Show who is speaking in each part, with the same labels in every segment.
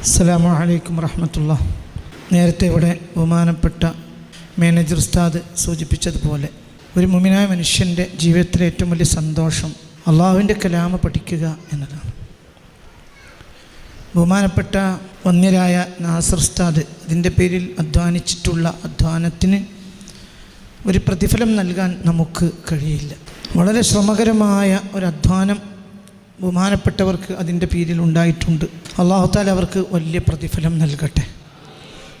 Speaker 1: അസ്സാം വലൈക്കും വറഹമത്തുള്ള. നേരത്തെ ഇവിടെ ബഹുമാനപ്പെട്ട മാനേജർ ഉസ്താദ് സൂചിപ്പിച്ചതുപോലെ ഒരു മുമിനായ മനുഷ്യന്റെ ജീവിതത്തിലെ ഏറ്റവും വലിയ സന്തോഷം അള്ളാഹുവിന്റെ കലാമ പഠിക്കുക എന്നതാണ്. ബഹുമാനപ്പെട്ട വന്യരായ നാസർ ഉസ്താദ് ഇതിന്റെ പേരിൽ അധ്വാനിച്ചിട്ടുള്ള അധ്വാനത്തിന് ഒരു പ്രതിഫലം നൽകാൻ നമുക്ക് കഴിയില്ല. വളരെ ശ്രമകരമായ ഒരു അധ്വാനം ബഹുമാനപ്പെട്ടവർക്ക് അതിന്റെ പേരിൽ ഉണ്ടായിട്ടുണ്ട്. അള്ളാഹു താല അവർക്ക് വലിയ പ്രതിഫലം നൽകട്ടെ.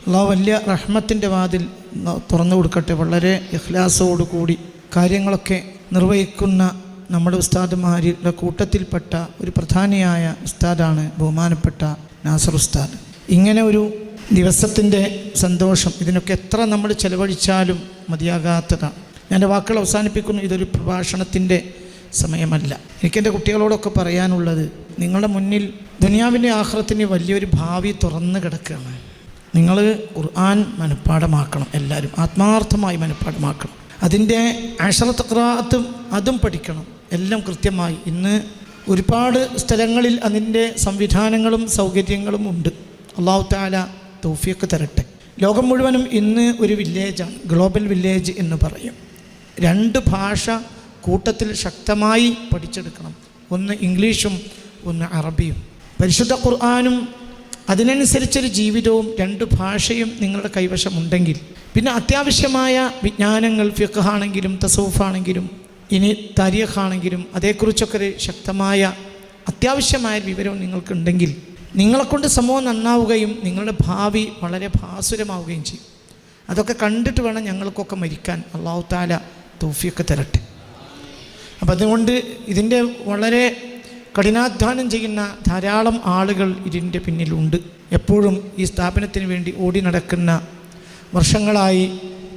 Speaker 1: അള്ളാഹു വലിയ റഹ്മത്തിന്റെ വാതിൽ തുറന്നു കൊടുക്കട്ടെ. വളരെ കൂടി കാര്യങ്ങളൊക്കെ നിർവഹിക്കുന്ന നമ്മുടെ ഉസ്താദുമാരുടെ കൂട്ടത്തിൽപ്പെട്ട ഒരു പ്രധാനിയായ ഉസ്താദാണ് ബഹുമാനപ്പെട്ട നാസർ ഉസ്താദ്. ഇങ്ങനെ ഒരു ദിവസത്തിന്റെ സന്തോഷം ഇതിനൊക്കെ എത്ര നമ്മൾ ചെലവഴിച്ചാലും മതിയാകാത്തതാണ്. എന്റെ വാക്കുകൾ അവസാനിപ്പിക്കുന്നു. ഇതൊരു പ്രഭാഷണത്തിന്റെ സമയമല്ല. എനിക്കെന്റെ കുട്ടികളോടൊക്കെ പറയാനുള്ളത് നിങ്ങളുടെ മുന്നിൽ ദുനിയാവിന്റെ ആഹ്റത്തിന് വലിയൊരു ഭാവി തുറന്നു കിടക്കുകയാണ്. നിങ്ങൾ ഖുർആൻ മനഃപ്പാടമാക്കണം എല്ലാവരും ആത്മാർത്ഥമായി മനഃപ്പാടമാക്കണം അതിന്റെ അഷറത്തക്രാത്തും അതും പഠിക്കണം. എല്ലാം കൃത്യമായി. ഇന്ന് ഒരുപാട് സ്ഥലങ്ങളിൽ അതിന്റെ സംവിധാനങ്ങളും സൗകര്യങ്ങളും ഉണ്ട്. അള്ളാഹു താല തോഫിയൊക്കെ തരട്ടെ. ലോകം മുഴുവനും ഇന്ന് ഒരു വില്ലേജാണ് ഗ്ലോബൽ വില്ലേജ് എന്ന് പറയും. രണ്ട് ഭാഷ കൂട്ടത്തിൽ ശക്തമായി പഠിച്ചെടുക്കണം. ഒന്ന് ഇംഗ്ലീഷും ഒന്ന് അറബിയും. പരിശുദ്ധ ഖുർആാനും അതിനനുസരിച്ചൊരു ജീവിതവും രണ്ട് ഭാഷയും നിങ്ങളുടെ കൈവശം ഉണ്ടെങ്കിൽ പിന്നെ അത്യാവശ്യമായ വിജ്ഞാനങ്ങൾ ഫിഖാണെങ്കിലും തസൂഫാണെങ്കിലും ഇനി താരിഖാണെങ്കിലും അതേക്കുറിച്ചൊക്കെ ഒരു ശക്തമായ അത്യാവശ്യമായ വിവരവും നിങ്ങൾക്കുണ്ടെങ്കിൽ നിങ്ങളെക്കൊണ്ട് സമൂഹം നന്നാവുകയും നിങ്ങളുടെ ഭാവി വളരെ ഭാസുരമാവുകയും ചെയ്യും. അതൊക്കെ കണ്ടിട്ട് വേണം ഞങ്ങൾക്കൊക്കെ മരിക്കാൻ. അള്ളാഹു താല തൗഫിയൊക്കെ തരട്ടെ. അപ്പം അതുകൊണ്ട് ഇതിന്റെ വളരെ കഠിനാധ്വാനം ചെയ്യുന്ന ധാരാളം ആളുകൾ ഇതിന്റെ പിന്നിലുണ്ട്. എപ്പോഴും ഈ സ്ഥാപനത്തിന് വേണ്ടി ഓടി നടക്കുന്ന വർഷങ്ങളായി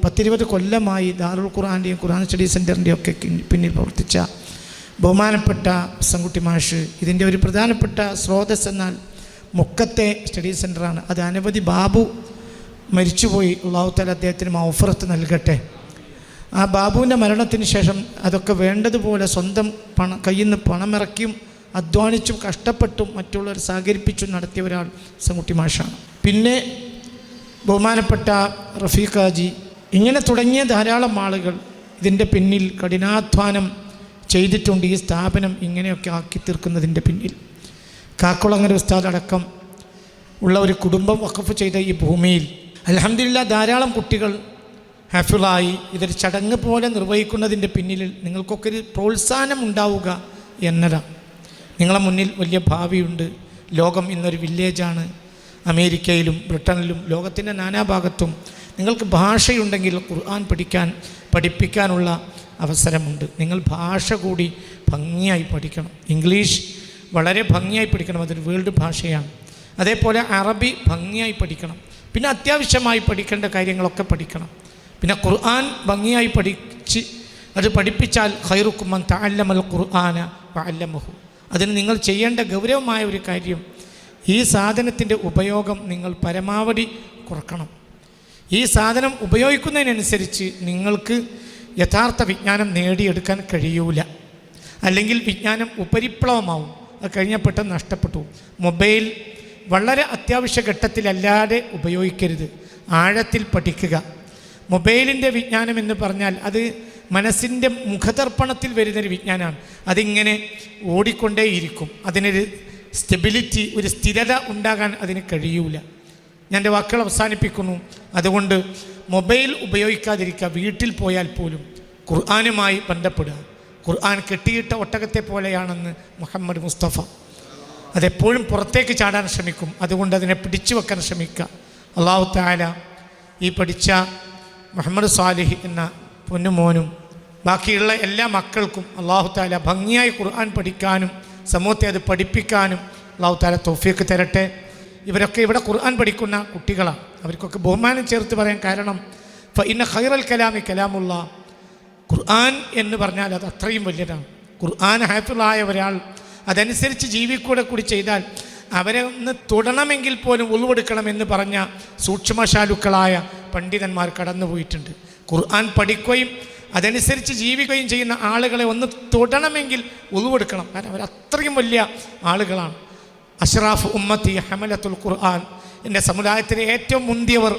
Speaker 1: പത്തിരുപത് കൊല്ലമായി ദാറുൽ ഖുർആന്റെയും ഖുർആൻ സ്റ്റഡി സെന്ററിന്റെയും ഒക്കെ പിന്നിൽ പ്രവർത്തിച്ച ബഹുമാനപ്പെട്ട സംകുട്ടി മാഷ്. ഇതിന്റെ ഒരു പ്രധാനപ്പെട്ട സ്രോതസ് എന്നാൽ മുക്കത്തെ സ്റ്റഡി സെന്ററാണ് അത് അനവധി ബാബു മരിച്ചുപോയി. ഉള്ളാഹുത്താൽ അദ്ദേഹത്തിന് മൗഫറത്ത് നൽകട്ടെ. ആ ബാബുവിന്റെ മരണത്തിന് ശേഷം അതൊക്കെ വേണ്ടതുപോലെ സ്വന്തം പണം കയ്യിൽ നിന്ന് പണമിറക്കിയും അധ്വാനിച്ചും കഷ്ടപ്പെട്ടും മറ്റുള്ളവർ സഹകരിപ്പിച്ചും നടത്തിയ ഒരാൾ സംകുട്ടി മാഷാണ്. പിന്നെ ബഹുമാനപ്പെട്ട റഫീഖാജി ഇങ്ങനെ തുടങ്ങിയ ധാരാളം ആളുകൾ ഇതിന്റെ പിന്നിൽ കഠിനാധ്വാനം ചെയ്തിട്ടുണ്ട് ഈ സ്ഥാപനം ഇങ്ങനെയൊക്കെ ആക്കി തീർക്കുന്നതിന്റെ പിന്നിൽ. കാക്കുളങ്ങര ഉസ്താദ് അടക്കം ഉള്ള ഒരു കുടുംബം വഖഫ് ചെയ്ത ഈ ഭൂമിയിൽ. അലഹമില്ല ധാരാളം കുട്ടികൾ ഹാഫിളായി ഇതൊരു ചടങ്ങ് പോലെ നിർവഹിക്കുന്നതിന്റെ പിന്നിൽ നിങ്ങൾക്കൊക്കെ ഒരു പ്രോത്സാഹനം ഉണ്ടാവുക എന്നതാണ് നിങ്ങളെ മുന്നിൽ വലിയ ഭാവിയുണ്ട്. ലോകം ഇന്നൊരു വില്ലേജാണ്. അമേരിക്കയിലും ബ്രിട്ടനിലും ലോകത്തിന്റെ നാനാഭാഗത്തും നിങ്ങൾക്ക് ഭാഷയുണ്ടെങ്കിൽ ഖുർആൻ പഠിക്കാൻ പഠിപ്പിക്കാനുള്ള അവസരമുണ്ട്. നിങ്ങൾ ഭാഷ കൂടി ഭംഗിയായി പഠിക്കണം. ഇംഗ്ലീഷ് വളരെ ഭംഗിയായി പഠിക്കണം. അതൊരു വേൾഡ് ഭാഷയാണ്. അതേപോലെ അറബി ഭംഗിയായി പഠിക്കണം. പിന്നെ അത്യാവശ്യമായി പഠിക്കേണ്ട കാര്യങ്ങളൊക്കെ പഠിക്കണം. പിന്നെ ഖുർആൻ ഭംഗിയായി പഠിച്ച് അത് പഠിപ്പിച്ചാൽ ഖൈറുക്കുമ്മൻ താല്ലമൽ ഖുർആന വഅല്ലമഹു. അതിന് നിങ്ങൾ ചെയ്യേണ്ട ഗൗരവമായ ഒരു കാര്യം ഈ സാധനത്തിന്റെ ഉപയോഗം നിങ്ങൾ പരമാവധി കുറക്കണം. ഈ സാധനം ഉപയോഗിക്കുന്നതിനനുസരിച്ച് നിങ്ങൾക്ക് യഥാർത്ഥ വിജ്ഞാനം നേടിയെടുക്കാൻ കഴിയൂല. അല്ലെങ്കിൽ വിജ്ഞാനം ഉപരിപ്ലവമാവും. അത് കഴിഞ്ഞ പെട്ടെന്ന് നഷ്ടപ്പെട്ടു മൊബൈൽ വളരെ അത്യാവശ്യ ഘട്ടത്തിലല്ലാതെ ഉപയോഗിക്കരുത്. ആഴത്തിൽ പഠിക്കുക. മൊബൈലിന്റെ വിജ്ഞാനം എന്ന് പറഞ്ഞാൽ അത് മനസ്സിന്റെ മുഖതർപ്പണത്തിൽ വരുന്നൊരു വിജ്ഞാനമാണ്. അതിങ്ങനെ ഓടിക്കൊണ്ടേയിരിക്കും. അതിനൊരു സ്റ്റെബിലിറ്റി ഒരു സ്ഥിരത ഉണ്ടാകാൻ അതിന് കഴിയൂല. ഞാൻ എന്റെ വാക്കുകൾ അവസാനിപ്പിക്കുന്നു. അതുകൊണ്ട് മൊബൈൽ ഉപയോഗിക്കാതിരിക്കുക വീട്ടിൽ പോയാൽ പോലും ഖുർആാനുമായി ബന്ധപ്പെടുക. ഖുർആൻ കെട്ടിയിട്ട ഒട്ടകത്തെ പോലെയാണെന്ന് മുഹമ്മദ് മുസ്തഫ. അതെപ്പോഴും പുറത്തേക്ക് ചാടാൻ ശ്രമിക്കും. അതുകൊണ്ട് അതിനെ പിടിച്ചു വെക്കാൻ ശ്രമിക്കുക. അള്ളാഹു താല ഈ പഠിച്ച മുഹമ്മദ് സാലിഹ് എന്ന പൊന്നുമോനും ബാക്കിയുള്ള എല്ലാ മക്കൾക്കും അള്ളാഹു താല ഭംഗിയായി ഖുർആൻ പഠിക്കാനും സമൂഹത്തെ അത് പഠിപ്പിക്കാനും അള്ളാഹു താല തോഫിയൊക്കെ തരട്ടെ. ഇവരൊക്കെ ഇവിടെ ഖുർആൻ പഠിക്കുന്ന കുട്ടികളാണ് അവർക്കൊക്കെ ബഹുമാനം ചേർത്ത് പറയാൻ കാരണം ഇന്ന ഖൈറൽ കലാമി കലാമുള്ള ഖുർആൻ എന്ന് പറഞ്ഞാൽ അത് അത്രയും വലിയതാണ് ഖുർആൻ ഹാഫിളായ ഒരാൾ അതനുസരിച്ച് ജീവിക്കൂടെ കൂടി ചെയ്താൽ അവരെ ഒന്ന് തൊടണമെങ്കിൽ പോലും ഉൾവെടുക്കണം എന്ന് പറഞ്ഞ സൂക്ഷ്മശാലുക്കളായ പണ്ഡിതന്മാർ കടന്നുപോയിട്ടുണ്ട്. ഖുർആൻ പഠിക്കുകയും അതനുസരിച്ച് ജീവിക്കുകയും ചെയ്യുന്ന ആളുകളെ ഒന്ന് തൊടണമെങ്കിൽ ഉൾവെടുക്കണം കാരണം അവർ അത്രയും വലിയ ആളുകളാണ്.
Speaker 2: അഷ്റാഫ് ഉമ്മത്തി ഹമലത്തുൽ ഖുർആൻ എന്റെ സമുദായത്തിലെ ഏറ്റവും മുന്തിയവർ.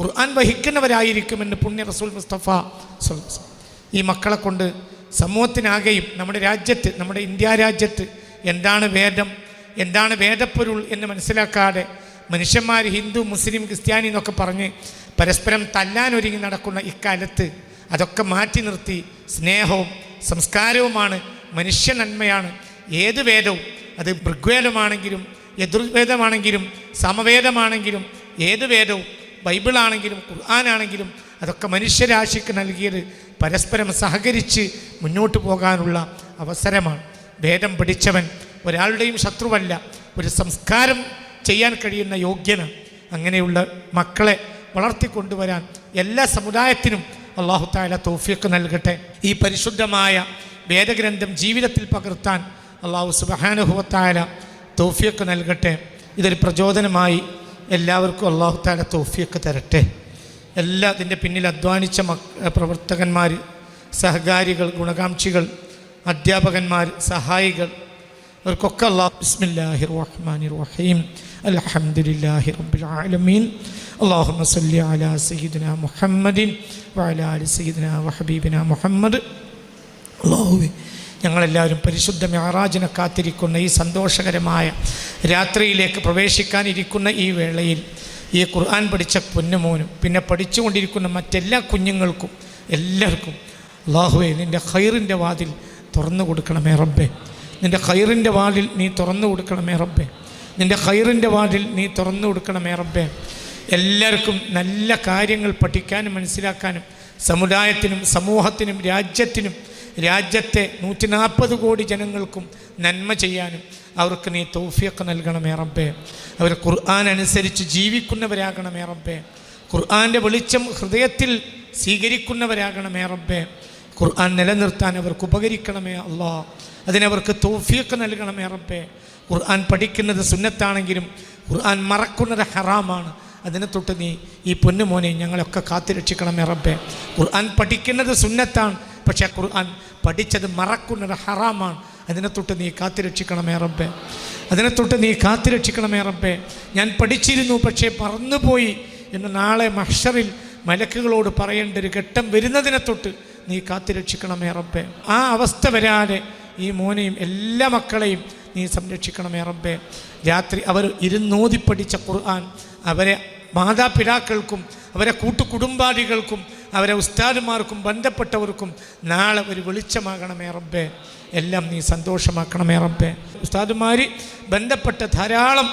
Speaker 2: ഖുർആൻ വഹിക്കുന്നവരായിരിക്കുമെന്ന് പുണ്യ റസൂൽ മുസ്തഫ. ഈ മക്കളെ കൊണ്ട് സമൂഹത്തിനാകെയും നമ്മുടെ രാജ്യത്ത് നമ്മുടെ ഇന്ത്യ രാജ്യത്ത് എന്താണ് വേദം എന്താണ് വേദപ്പൊരുൾ എന്ന് മനസ്സിലാക്കാതെ മനുഷ്യന്മാർ ഹിന്ദു മുസ്ലിം ക്രിസ്ത്യാനി എന്നൊക്കെ പറഞ്ഞ് പരസ്പരം തല്ലാനൊരുങ്ങി നടക്കുന്ന ഇക്കാലത്ത് അതൊക്കെ മാറ്റി നിർത്തി സ്നേഹവും സംസ്കാരവുമാണ് മനുഷ്യ നന്മയാണ്. ഏത് വേദവും അത് ഋഗ്വേദമാണെങ്കിലും യദുർവേദമാണെങ്കിലും സമവേദമാണെങ്കിലും ഏത് വേദവും ബൈബിളാണെങ്കിലും ഖുർആാനാണെങ്കിലും അതൊക്കെ മനുഷ്യരാശിക്ക് നൽകിയത് പരസ്പരം സഹകരിച്ച് മുന്നോട്ട് പോകാനുള്ള അവസരമാണ്. വേദം പഠിച്ചവൻ ഒരാളുടെയും ശത്രുവല്ല ഒരു സംസ്കാരം ചെയ്യാൻ കഴിയുന്ന യോഗ്യന് അങ്ങനെയുള്ള മക്കളെ വളർത്തിക്കൊണ്ടുവരാൻ എല്ലാ സമുദായത്തിനും അള്ളാഹു താല തോഫിയൊക്കെ നൽകട്ടെ. ഈ പരിശുദ്ധമായ വേദഗ്രന്ഥം ജീവിതത്തിൽ പകർത്താൻ അള്ളാഹു സുബഹാനുഭവത്തായ തോഫിയൊക്കെ നൽകട്ടെ. ഇതൊരു പ്രചോദനമായി എല്ലാവർക്കും അള്ളാഹു താല തോഫിയൊക്കെ തരട്ടെ. എല്ലാ ഇതിന്റെ പിന്നിൽ അധ്വാനിച്ച പ്രവർത്തകന്മാർ സഹകാരികൾ ഗുണകാംക്ഷികൾ അധ്യാപകന്മാർ സഹായികൾ അവർക്കൊക്കെ അള്ളാഹു ബിസ്മില്ലാഹി റഹ്മാനി റഹീം അൽഹംദുലില്ലാഹി റബ്ബിൽ ആലമീൻ اللهم صل على سيدنا محمد وعلى آل سيدنا وحبيبنا محمد അള്ളാഹുവേ ഞങ്ങളെല്ലാവരും പരിശുദ്ധ മെഹറാജിനെ കാത്തിരിക്കുന്ന ഈ സന്തോഷകരമായ രാത്രിയിലേക്ക് പ്രവേശിക്കാനിരിക്കുന്ന ഈ വേളയിൽ ഈ ഖുർആൻ പഠിച്ച പൊന്നുമോനും പിന്നെ പഠിച്ചുകൊണ്ടിരിക്കുന്ന മറ്റെല്ലാ കുഞ്ഞുങ്ങൾക്കും എല്ലാവർക്കും അള്ളാഹുവേ നിൻ്റെ ഖൈറിൻ്റെ വാതിൽ തുറന്നു കൊടുക്കണമേ റബ്ബേ നിന്റെ ഖൈറിന്റെ വാതിൽ നീ തുറന്നു കൊടുക്കണമേ റബ്ബേ. നിന്റെ ഖൈറിന്റെ വാതിൽ നീ തുറന്നു കൊടുക്കണമേ റബ്ബേ. എല്ലാവർക്കും നല്ല കാര്യങ്ങൾ പഠിക്കാനും മനസ്സിലാക്കാനും സമുദായത്തിനും സമൂഹത്തിനും രാജ്യത്തിനും രാജ്യത്തെ നൂറ്റി നാൽപ്പത് കോടി ജനങ്ങൾക്കും നന്മ ചെയ്യാനും അവർക്ക് നീ തൗഫിയൊക്കെ നൽകണമേ റബ്ബേ. അവർ ഖുർആൻ അനുസരിച്ച് ജീവിക്കുന്നവരാകണമേ റബ്ബേ. ഖുർആന്റെ വെളിച്ചം ഹൃദയത്തിൽ സ്വീകരിക്കുന്നവരാകണമേ റബ്ബേ. ഖുർആൻ നിലനിർത്താൻ അവർക്ക് ഉപകരിക്കണമേ അള്ളാ. അതിനവർക്ക് തോഫിയൊക്കെ നൽകണമേ റബ്ബേ. ഖുർആൻ പഠിക്കുന്നത് സുന്നത്താണെങ്കിലും ഖുർആൻ മറക്കുന്നത് ഹറാമാണ്. അതിനെ തൊട്ട് നീ ഈ പൊന്നുമോനെ ഞങ്ങളൊക്കെ കാത്തുരക്ഷിക്കണമേ റബ്ബേ. ഖുർആൻ പഠിക്കുന്നത് സുന്നത്താണ്. പക്ഷേ ഖുർആൻ പഠിച്ചത് മറക്കുന്നത് ഹറാമാണ്. അതിനെ തൊട്ട് നീ കാത്തുരക്ഷിക്കണമേ റബ്ബേ. അതിനെ തൊട്ട് നീ കാത്തുരക്ഷിക്കണമേ റബ്ബേ. ഞാൻ പഠിച്ചിരുന്നു പക്ഷേ മറന്നുപോയി. എന്ന് നാളെ മഹ്ഷറിൽ മലക്കുകളോട് പറയേണ്ട ഒരു ഘട്ടം വരുന്നതിനെ തൊട്ട് നീ കാത്തിരക്ഷിക്കണമേ റബ്ബേ. ആ അവസ്ഥ വരാതെ ഈ മോനെയും എല്ലാ മക്കളെയും നീ സംരക്ഷിക്കണമേ റബ്ബേ. രാത്രി അവർ ഇരുന്നോതി പഠിച്ച ഖുർആൻ അവരെ മാതാപിതാക്കൾക്കും അവരെ കൂട്ടുകുടുംബാദികൾക്കും അവരെ ഉസ്താദുമാർക്കും ബന്ധപ്പെട്ടവർക്കും നാളെ ഒരു വെളിച്ചമാകണമേ റബ്ബേ. എല്ലാം നീ സന്തോഷമാക്കണമേ റബ്ബേ. ഉസ്താദുമാരി ബന്ധപ്പെട്ട ധാരാളം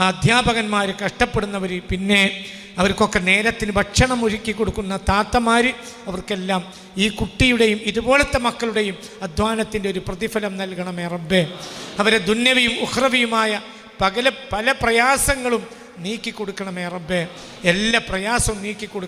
Speaker 2: അധ്യാപകന്മാർ കഷ്ടപ്പെടുന്നവർ പിന്നെ അവർക്കൊക്കെ നേരത്തിന് ഭക്ഷണം ഒരുക്കി കൊടുക്കുന്ന താത്തമാർ അവർക്കെല്ലാം ഈ കുട്ടിയുടെയും ഇതുപോലത്തെ മക്കളുടെയും അധ്വാനത്തിന്റെ ഒരു പ്രതിഫലം നൽകണമേ റബ്ബേ. അവരെ ദുന്യവിയും ഉഹ്രവിയുമായ പകല പല പ്രയാസങ്ങളും നീക്കി കൊടുക്കണമേ റബ്ബേ. എല്ലാ പ്രയാസവും നീക്കി കൊടുക്കണം